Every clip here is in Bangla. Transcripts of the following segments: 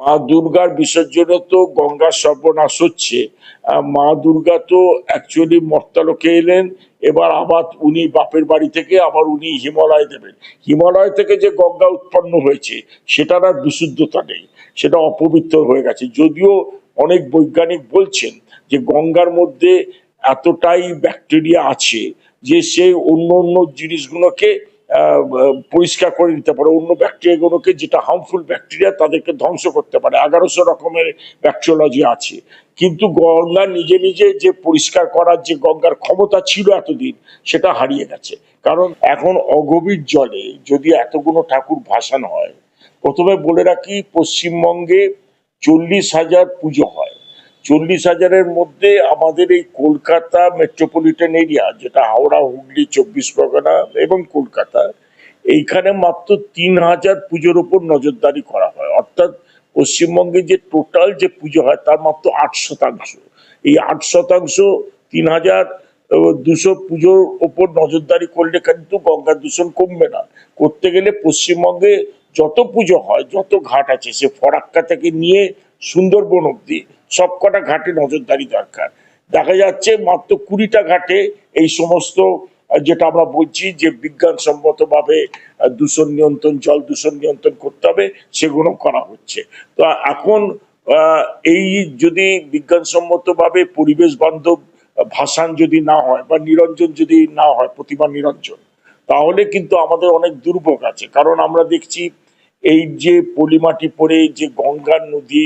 মা দুর্গার বিসর্জনে তো গঙ্গার সর্বনাশ হচ্ছে। মা দুর্গা তো অ্যাকচুয়ালি মর্তালোকে এলেন, এবার আবার উনি বাপের বাড়ি থেকে আবার উনি হিমালয় দেবেন। হিমালয় থেকে যে গঙ্গা উৎপন্ন হয়েছে, সেটার আর বিশুদ্ধতা নেই, সেটা অপবিত্র হয়ে গেছে। যদিও অনেক বৈজ্ঞানিক বলছেন যে গঙ্গার মধ্যে এতটাই ব্যাকটেরিয়া আছে যে সে অন্য অন্য জিনিসগুলোকে পরিষ্কার করে নিতে পারে। অন্য ব্যাকটেরিয়াগুলোকে যেটা হার্মফুল ব্যাকটেরিয়া তাদেরকে ধ্বংস করতে পারে। এগারোশো রকমের ব্যাকটেরিয়োলজি আছে। কিন্তু গঙ্গা নিজে নিজে যে পরিষ্কার করার যে গঙ্গার ক্ষমতা ছিল এতদিন, সেটা হারিয়ে গেছে। কারণ এখন অগভীর জলে যদি এতগুলো ঠাকুর ভাসানো হয়, প্রথমে বলে রাখি, পশ্চিমবঙ্গে চল্লিশ হাজার পুজো হয়। চল্লিশ হাজারের মধ্যে আমাদের এই কলকাতা মেট্রোপলিটন এরিয়া যেটা হাওড়া, হুগলি, চব্বিশ পরগনা এবং কলকাতা, এইখানে মাত্র তিন হাজার পুজোর উপর নজরদারি করা হয়। অর্থাৎ পশ্চিমবঙ্গে যে টোটাল যে পুজো হয়, তার মাত্র আট শতাংশ। এই আট শতাংশ তিন হাজার দুশো পুজোর ওপর নজরদারি করলে কিন্তু গঙ্গা দূষণ কমবে না। করতে গেলে পশ্চিমবঙ্গে যত পুজো হয়, যত ঘাট আছে, সে ফরাক্কা থেকে নিয়ে সুন্দরবন অব্দি সবকটা ঘাটে নজরদারি দরকার। দেখা যাচ্ছে মাত্র কুড়িটা ঘাটে এই সমস্ত যেটা আমরা বলছি যে বিজ্ঞানসম্মতভাবে দূষণ নিয়ন্ত্রণ, জল দূষণ নিয়ন্ত্রণ করতে হবে, সেগুলো করা হচ্ছে। তো এখন এই যদি বিজ্ঞানসম্মতভাবে পরিবেশ বান্ধব ভাসান যদি না হয় বা নিরঞ্জন যদি না হয়, প্রতিমা নিরঞ্জন, তাহলে কিন্তু আমাদের অনেক দুর্ভোগ আছে। কারণ আমরা দেখছি এই যে পলিমাটি পরে যে গঙ্গার নদী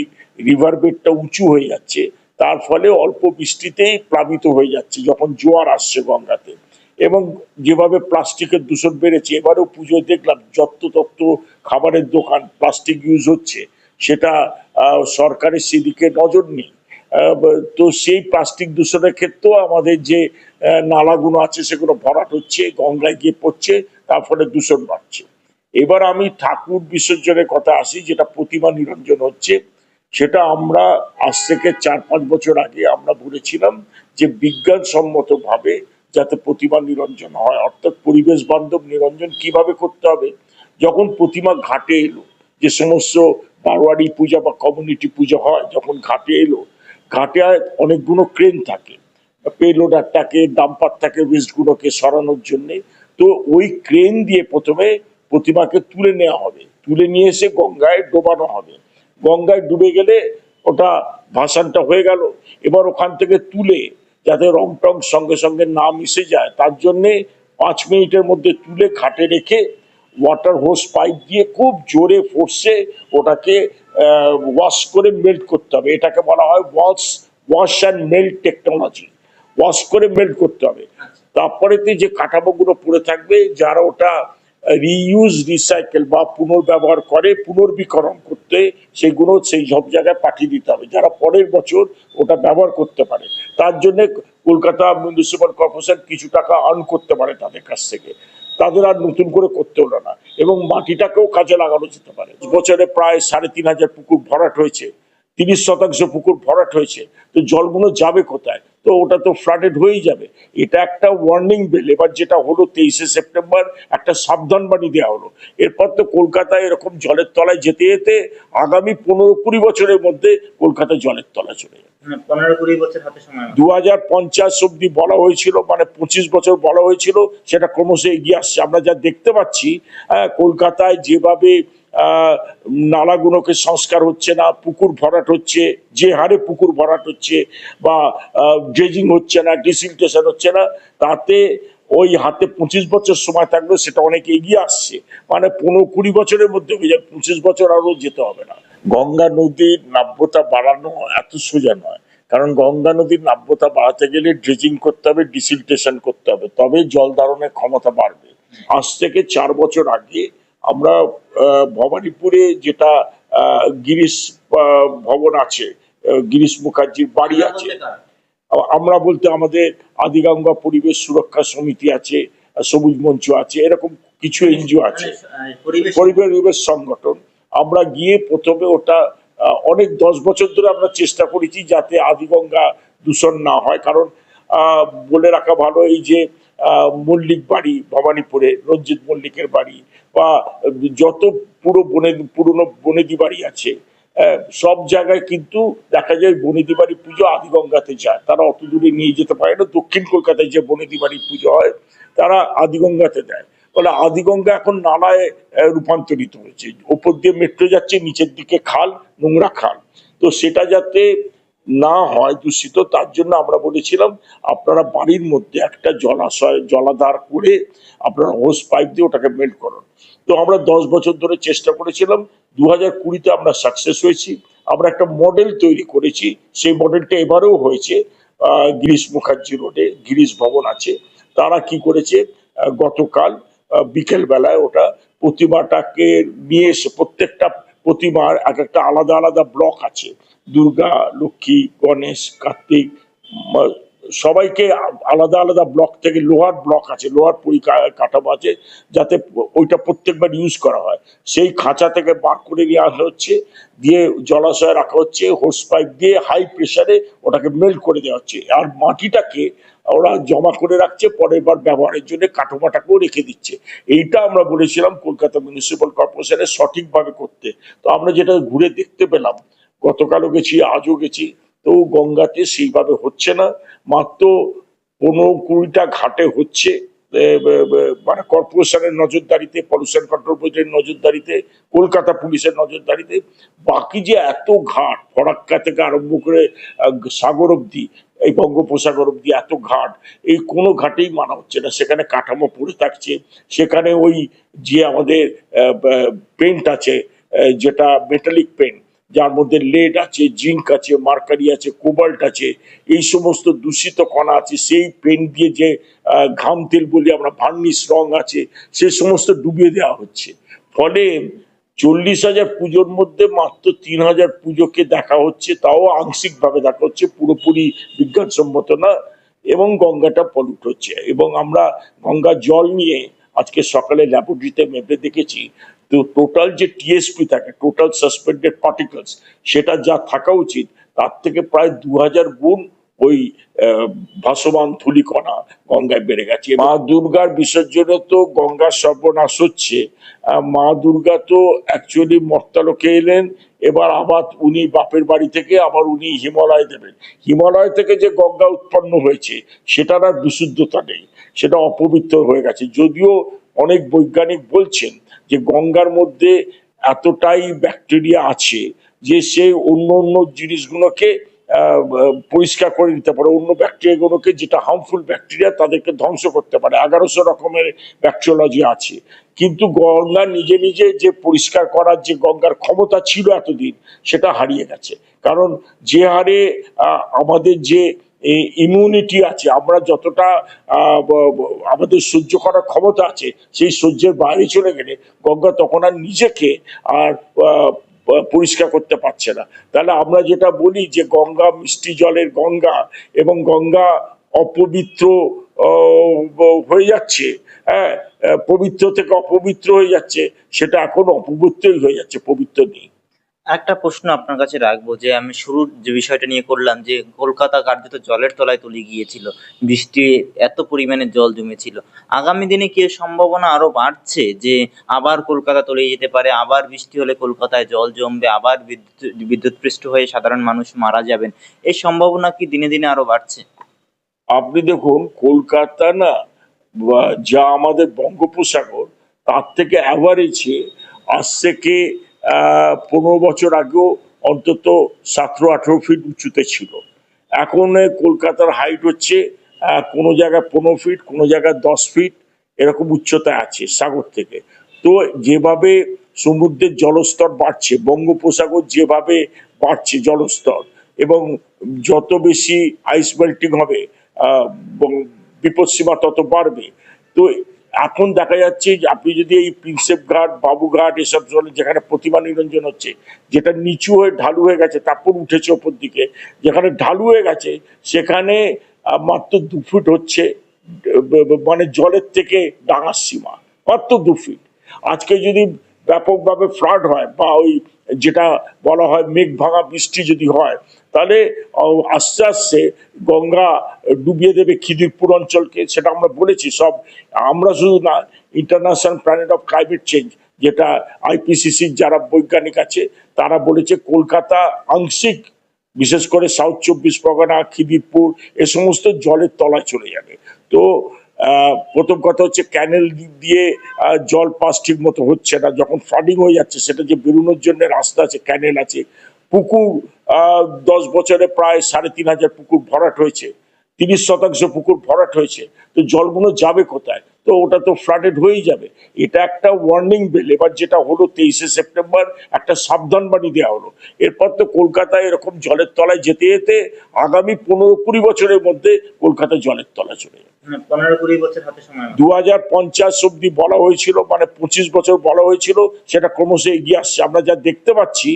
রিভার বেডটা উঁচু হয়ে যাচ্ছে। তার ফলে অল্প বৃষ্টিতেই প্লাবিত হয়ে যাচ্ছে যখন জোয়ার আসছে গঙ্গাতে। এবং যেভাবে প্লাস্টিকের দূষণ বেড়েছে, এবারেও পুজোয় দেখলাম যত তত্ত্ব খাবারের দোকান প্লাস্টিক ইউজ হচ্ছে। সেটা সরকারের সেদিকে নজর নেই। তো সেই প্লাস্টিক দূষণের ক্ষেত্রেও আমাদের যে নালাগুলো আছে সেগুলো ভরাট হচ্ছে, গঙ্গায় গিয়ে পড়ছে, তার ফলে দূষণ বাড়ছে। এবার আমি ঠাকুর বিসর্জনের কথা আসি, যেটা প্রতিমা নিরঞ্জন হচ্ছে। সেটা আমরা আজ থেকে চার পাঁচ বছর আগে আমরা বলেছিলাম যে বিজ্ঞানসম্মত ভাবে যাতে প্রতিমা নিরঞ্জন হয়, অর্থাৎ পরিবেশ বান্ধব নিরঞ্জন কীভাবে করতে হবে? যখন প্রতিমা ঘাটে এলো, যে সমস্ত বারোয়ারি পূজা বা কমিউনিটি পূজা হয়, যখন ঘাটে এলো, ঘাটে অনেকগুলো ক্রেন থাকে। পেলোডার থাকে ডাম্পার থাকে ওয়েস্টগুলোকে সরানোর জন্যে। তো ওই ক্রেন দিয়ে প্রথমে প্রতিমাকে তুলে নেওয়া হবে। তুলে নিয়ে এসে গঙ্গায় ডোবানো হবে। গঙ্গায় ডুবে গেলে ওটা ভাসানটা হয়ে গেল। এবার ওখান থেকে তুলে যাতে রং টং সঙ্গে সঙ্গে না মিশে যায় তার জন্যে পাঁচ মিনিটের মধ্যে তুলে ঘাটে রেখে ওয়াটার হোস পাইপ দিয়ে খুব জোরে ফোর্সে ওটাকে ওয়াশ করে মেল্ট করতে হবে। এটাকে বলা হয় wash wash and melt technology wash করে মেল্ট করতে হবে। তারপরেতে যে কাঠামোগুলো পড়ে থাকবে যারা ওটা রিইউজ রিসাইকেল বা পুনর্ব্যবহার করে, পুনর্বিকরণ করতে সেগুলো সেই সব জায়গায় পাঠিয়ে দিতে হবে। যারা পরের বছর ওটা ব্যবহার করতে পারে, তার জন্য কলকাতা মিউনিসিপাল কর্পোরেশন কিছু টাকা আর্ন করতে পারে তাদের কাছ থেকে। তাদের আর নতুন করে করতে হলো না এবং মাটিটাকেও কাজে লাগানো যেতে পারে। বছরে প্রায় সাড়ে তিন হাজার পুকুর ভরাট হয়েছে, তিরিশ শতাংশ পুকুর ভরাট হয়েছে, তো জলগুলো যাবে কোথায়? তো ওটা তো ফ্লাডেড হয়েই যাবে। এটা একটা ওয়ার্নিং বেল এবার যেটা হলো তেইশে সেপ্টেম্বর একটা সাবধান বাণী দেওয়া হলো। এরপর তো কলকাতায় এরকম জলের তলায় যেতে যেতে আগামী পনেরো কুড়ি বছরের মধ্যে কলকাতা জলের তলায় চলে যাবে। মানে। দু হাজার পঞ্চাশ অব্দি বলা হয়েছিল মানে পঁচিশ বছর বলা হয়েছিল সেটা ক্রমশ এগিয়ে আসছে। আমরা যা দেখতে পাচ্ছি কলকাতায় যেভাবে নালাগুলোকে সংস্কার হচ্ছে না, পুকুর ভরাট হচ্ছে, যে হারে পুকুর ভরাট হচ্ছে বা ড্রেজিং হচ্ছে না ডিসিলটেশন হচ্ছে না, তাতে ওই হাতে পঁচিশ বছর সময় থাকলে সেটা অনেক এগিয়ে আসছে। মানে পনেরো কুড়ি বছরের মধ্যে পঁচিশ বছর আরও যেতে হবে না। গঙ্গা নদীর নাব্যতা বাড়ানো এত সোজা নয়। কারণ গঙ্গা নদীর নাব্যতা বাড়াতে গেলে ড্রেজিং করতে হবে ডিসিলটেশন করতে হবে, তবে জল ধারণের ক্ষমতা বাড়বে। আজ থেকে চার বছর আগে আমরা ভবানীপুরে যেটা গিরিশ ভবন আছে গিরিশ মুখার্জির বাড়ি আছে। আমরা বলতে আমাদের আদিগঙ্গা পরিবেশ সুরক্ষা সমিতি আছে সবুজ মঞ্চ আছে এরকম কিছু এনজিও আছে। মানে, পরিবেশ পরিবেশ সংগঠন। আমরা গিয়ে প্রথমে ওটা অনেক দশ বছর ধরে আমরা চেষ্টা করেছি যাতে আদিগঙ্গা দূষণ না হয়। কারণ আহ, বলে রাখা ভালো এই যে মল্লিক বাড়ি, ভবানীপুরে, রঞ্জিত মল্লিকের বাড়ি, বা যত পুরো বনে, পুরনো বনেদি বাড়ি আছে সব জায়গায় কিন্তু দেখা যায় বনেদি বাড়ি পুজো আদিগঙ্গাতে যায়। তারা অত দূরে নিয়ে যেতে পারে না। দক্ষিণ কলকাতায় যে বনেদি বাড়ি পুজো হয়, তারা আদিগঙ্গাতে দেয়। বলে আদিগঙ্গা এখন নালায় রূপান্তরিত হয়েছে। ওপর দিয়ে মেট্রো যাচ্ছে, নিচের দিকে খাল, নোংরা খাল। তো সেটা যাতে না হয় দূষিত, তার জন্য আমরা বলেছিলাম, আপনারা বাড়ির মধ্যে একটা জলাশয়, জলাধার করে আপনারা হোস পাইপ দিয়ে ওটাকে মেল্ট করুন। তো আমরা দশ বছর ধরে চেষ্টা করেছিলাম দু হাজার কুড়িতে আমরা সাকসেস হয়েছি, আমরা একটা মডেল তৈরি করেছি, সেই মডেলটা এবারেও হয়েছে গিরিশ মুখার্জি রোডে গিরিশ ভবন আছে, তারা কি করেছে গতকাল বিকেল বেলায় ওটা প্রতিমাটাকে নিয়ে এসে প্রত্যেকটা প্রতিমার এক একটা আলাদা আলাদা ব্লক আছে। দুর্গা, লক্ষ্মী, গণেশ, কার্তিক সবাইকে আলাদা আলাদা ব্লক থেকে লোহার ব্লক আছে, লোহার পরিকাঠামো আছে, যাতে ওইটা প্রত্যেকবার ইউজ করা হয়। সেই খাঁচা থেকে বার করে নিয়ে আসা হচ্ছে, দিয়ে জলাশয়ে রাখা হচ্ছে হোস পাইপ দিয়ে হাই প্রেসারে ওটাকে মেল্ট করে দেওয়া হচ্ছে। আর মাটিটাকে ওরা জমা করে রাখছে, পরের বার ব্যবহারের জন্য কাঠোমাটাকেও রেখে দিচ্ছে। এইটা আমরা বলেছিলাম কলকাতা মিউনিসিপ্যাল কর্পোরেশনে সঠিকভাবে করতে। তো আমরা যেটা ঘুরে দেখতে পেলাম, গতকালও গেছি, আজও গেছি, তো গঙ্গাতে সেইভাবে হচ্ছে না। মাত্র পনেরো কুড়িটা ঘাটে হচ্ছে মানে কর্পোরেশনের নজরদারিতে পলিউশন কন্ট্রোল বোর্ডের নজরদারিতে, কলকাতা পুলিশের নজরদারিতে। বাকি যে এত ঘাট, ফরাক্কা থেকে আরম্ভ করে সাগর অব্দি এই বঙ্গোপসাগর অব্দি এত ঘাট, এই কোনো ঘাটেই মানা হচ্ছে না। সেখানে কাঠামো পড়ে থাকছে। সেখানে ওই যে আমাদের পেন্ট আছে যেটা মেটালিক পেন্ট যার মধ্যে লেড আছে জিঙ্ক আছে মার্কারি আছে কোবাল্ট আছে, এই সমস্ত দূষিত কণা আছে, সেই পেন দিয়ে যে ঘাম তেল বলি আমরা ভার্নিশ রং আছে, সে সমস্ত ডুবিয়ে দেওয়া হচ্ছে। ফলে চল্লিশ হাজার পুজোর মধ্যে মাত্র তিন হাজার পুজোকে দেখা হচ্ছে, তাও আংশিকভাবে দেখা হচ্ছে, পুরোপুরি বিজ্ঞানসম্মত না, এবং গঙ্গাটা পলুট হচ্ছে। এবং আমরা গঙ্গা জল নিয়ে আজকে সকালে ল্যাবরেটরিতে মেপে দেখেছি, তো টোটাল যে টিএসপি থাকে টোটাল সাসপেন্ডেড পার্টিকলস সেটা যা থাকা উচিত, তার থেকে প্রায় দু হাজার গুণ ওই ভাসমান ধুলিকণা গঙ্গায় বেড়ে গেছে। মা দুর্গার বিসর্জনে তো গঙ্গার সর্বনাশ হচ্ছে। মা দুর্গা তো অ্যাকচুয়ালি মর্তালোকে এলেন। এবার আবার উনি বাপের বাড়ি থেকে আবার উনি হিমালয় দেবেন। হিমালয় থেকে যে গঙ্গা উৎপন্ন হয়েছে, সেটার আর বিশুদ্ধতা নেই। সেটা অপবিত্র হয়ে গেছে। যদিও অনেক বৈজ্ঞানিক বলছেন যে গঙ্গার মধ্যে এতটাই ব্যাকটেরিয়া আছে যে সে অন্য অন্য জিনিসগুলোকে পরিষ্কার করে দিতে পারে। অন্য ব্যাকটেরিয়াগুলোকে যেটা হার্মফুল ব্যাকটেরিয়া তাদেরকে ধ্বংস করতে পারে। এগারোশো রকমের ব্যাকটেরিয়োলজি আছে। কিন্তু গঙ্গা নিজে নিজে যে পরিষ্কার করার যে গঙ্গার ক্ষমতা ছিল এতদিন, সেটা হারিয়ে গেছে। কারণ যে হারে আমাদের যে ইমিউনিটি আছে, আমরা যতটা আমাদের সহ্য করার ক্ষমতা আছে, সেই সহ্যের বাইরে চলে গেলে গঙ্গা তখন আর নিজেকে আর পরিষ্কার করতে পারছে না। তাহলে আমরা যেটা বলি যে গঙ্গা মিষ্টি জলের গঙ্গা এবং গঙ্গা অপবিত্র হয়ে যাচ্ছে হ্যাঁ? পবিত্র থেকে অপবিত্র হয়ে যাচ্ছে, সেটা এখন অপবিত্রই হয়ে যাচ্ছে, পবিত্র নেই। একটা প্রশ্ন আপনার কাছে রাখব যে, আমি শুরুর যে বিষয়টা নিয়ে করলাম যে, কলকাতা কার্যত জলের তলায় তলিয়ে গিয়েছিল। বৃষ্টি এত পরিমাণে জল জমেছিল। আগামী দিনে কি সম্ভাবনা আরও বাড়ছে যে, আবার কলকাতা তলিয়ে যেতে পারে, আবার বৃষ্টি হলে কলকাতায় জল জমবে, আবার বিদ্যুৎ, বিদ্যুৎপৃষ্ট হয়ে সাধারণ মানুষ মারা যাবেন? এই সম্ভাবনা কি দিনে দিনে আরও বাড়ছে? আপনি দেখুন, কলকাতা না যা আমাদের বঙ্গোপসাগর, তার থেকে অ্যাভারেজে আজ থেকে পনেরো বছর আগেও অন্তত সতেরো, আঠেরো ফিট উঁচুতে ছিল। এখন কলকাতার হাইট হচ্ছে কোনো জায়গায় পনেরো ফিট কোনো জায়গায় দশ ফিট এরকম উচ্চতা আছে সাগর থেকে। তো যেভাবে সমুদ্রের জলস্তর বাড়ছে, বঙ্গোপসাগর যেভাবে বাড়ছে জলস্তর এবং যত বেশি আইস মেল্টিং হবে বিপদসীমা তত বাড়বে, তো এখন দেখা যাচ্ছে যে আপনি যদি এই প্রিন্সেপ ঘাট বাবুঘাট এসব যেখানে প্রতিমা নিরঞ্জন হচ্ছে, যেটা নিচু হয়ে ঢালু হয়ে গেছে, তারপর উঠেছে ওপর দিকে, যেখানে ঢালু হয়ে গেছে, সেখানে মাত্র দু ফুট হচ্ছে মানে জলের থেকে ডাঙার সীমা, মাত্র দু ফিট। আজকে যদি ব্যাপকভাবে ফ্লাড হয় বা ওই যেটা বলা হয় মেঘ ভাঙা বৃষ্টি যদি হয় তাহলে আস্তে আস্তে গঙ্গা ডুবিয়ে দেবে খিদিরপুর অঞ্চলকে, সেটা আমরা বলেছি, সব, আমরা শুধু না international planet of climate change যেটা আইপিসিসির যারা বৈজ্ঞানিক আছে, তারা বলেছে কলকাতা আংশিক, বিশেষ করে সাউথ চব্বিশ পরগনা, খিদিরপুর, এ সমস্ত জলের তলায় চলে যাবে। তো প্রথম কথা হচ্ছে ক্যানেল দিয়ে জল পাস ঠিক মতো হচ্ছে না, যখন ফ্লাডিং হয়ে যাচ্ছে, সেটা যে বেরোনোর জন্য রাস্তা আছে ক্যানেল আছে পুকুর দশ বছরে প্রায় সাড়ে তিন হাজার পুকুর ভরাট হয়েছে। তিরিশ শতাংশ পুকুর ভরাট হয়েছে তো জলগুলো যাবে কোথায়? তো ওটা তো ফ্লাডেড হয়েই যাবে। এটা একটা ওয়ার্নিং বেল এবার যেটা হলো তেইশে সেপ্টেম্বর একটা সাবধান বাণী দেওয়া হলো। এরপর তো কলকাতায় এরকম জলের তলায় যেতে যেতে আগামী পনেরো কুড়ি বছরের মধ্যে কলকাতা জলের তলায় চলে যাবে। মানে। দু হাজার পঞ্চাশ অব্দি বলা হয়েছিল মানে পঁচিশ বছর বলা হয়েছিল সেটা ক্রমশ এগিয়ে আসছে। আমরা যা দেখতে পাচ্ছি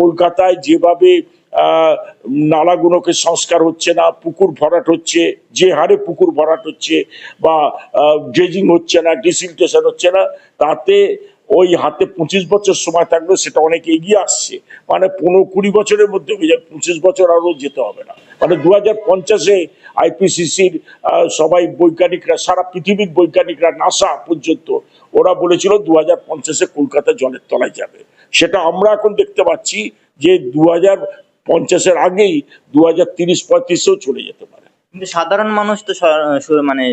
কলকাতায় যেভাবে নালাগুলোকে সংস্কার হচ্ছে না, পুকুর ভরাট হচ্ছে, যে হারে পুকুর ভরাট হচ্ছে বা ড্রেজিং হচ্ছে না ডিসিলটেশন হচ্ছে না, তাতে ওই হাতে পঁচিশ বছর সময় থাকবে সেটা অনেক এগিয়ে আসছে। মানে পনেরো কুড়ি বছরের মধ্যে পঁচিশ বছর আরও যেতে হবে না। মানে দু হাজার পঞ্চাশে আইপিসিসির সবাই বৈজ্ঞানিকরা, সারা পৃথিবীর বৈজ্ঞানিকরা নাসা পর্যন্ত, ওরা বলেছিল দু হাজার পঞ্চাশে কলকাতা জলের তলায় যাবে। সেটা আমরা এখন দেখতে পাচ্ছি যে দু হাজার পঞ্চাশের আগেই দু হাজার তিরিশ পঁয়ত্রিশেও চলে যেতে পারে। কিন্তু সাধারণ মানুষ তো মানে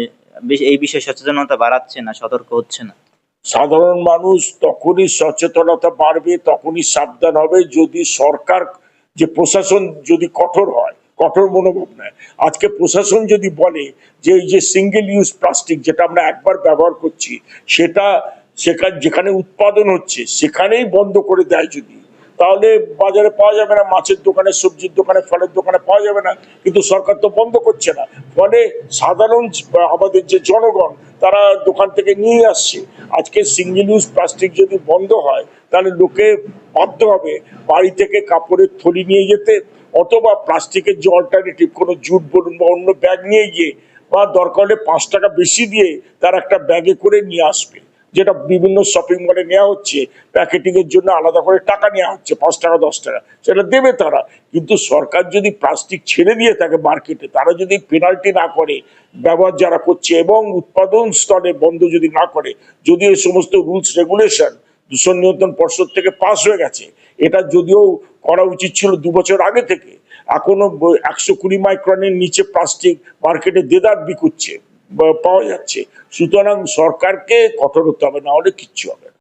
এই বিষয়ে সচেতনতা বাড়াচ্ছে না সতর্ক হচ্ছে না। সাধারণ মানুষ তখনই সচেতনতা বাড়বে তখনই সাবধান হবে যদি সরকার যে প্রশাসন যদি কঠোর হয় কঠোর মনোভাব নেয়। আজকে প্রশাসন যদি বলে যে এই যে সিঙ্গেল ইউজ প্লাস্টিক যেটা আমরা একবার ব্যবহার করছি সেটা সেখানে যেখানে উৎপাদন হচ্ছে সেখানেই বন্ধ করে দেয় যদি। তাহলে বাজারে পাওয়া যাবে না, মাছের দোকানে, সবজির দোকানে, ফলের দোকানে পাওয়া যাবে না। কিন্তু সরকার তো বন্ধ করছে না। ফলে সাধারণ আমাদের যে জনগণ, তারা দোকান থেকে নিয়ে আসছে। আজকে সিঙ্গেল ইউজ প্লাস্টিক যদি বন্ধ হয়, তাহলে লোকে বাধ্য হবে বাড়ি থেকে কাপড়ের থলি নিয়ে যেতে, অথবা প্লাস্টিকের যে অল্টারনেটিভ কোনো জুট বলুন বা অন্য ব্যাগ নিয়ে গিয়ে, বা দরকার হলে পাঁচ টাকা বেশি দিয়ে তার একটা ব্যাগে করে নিয়ে আসবে। যেটা বিভিন্ন শপিং মলে নেওয়া হচ্ছে প্যাকেটিং এর জন্য আলাদা করে টাকা নেওয়া হচ্ছে, পাঁচ টাকা, দশ টাকা, সেটা দেবে তারা। কিন্তু সরকার যদি প্লাস্টিক ছেড়ে দিয়ে থাকে মার্কেটে তারা যদি পেনাল্টি না করে, ব্যবহার যারা করছে এবং উৎপাদন স্তরে বন্ধ যদি না করে, যদি এই সমস্ত রুলস রেগুলেশন দূষণ নিয়ন্ত্রণ পর্ষদ থেকে পাস হয়ে গেছে, এটা যদিও করা উচিত ছিল দু বছর আগে থেকে, এখনও একশো কুড়ি মাইক্রনের নিচে প্লাস্টিক মার্কেটে দেদার বিকুচ্ছে। পাওয়া যাচ্ছে। সুতরাং সরকারকে কঠোর হতে হবে না হলে কিচ্ছু হবে না।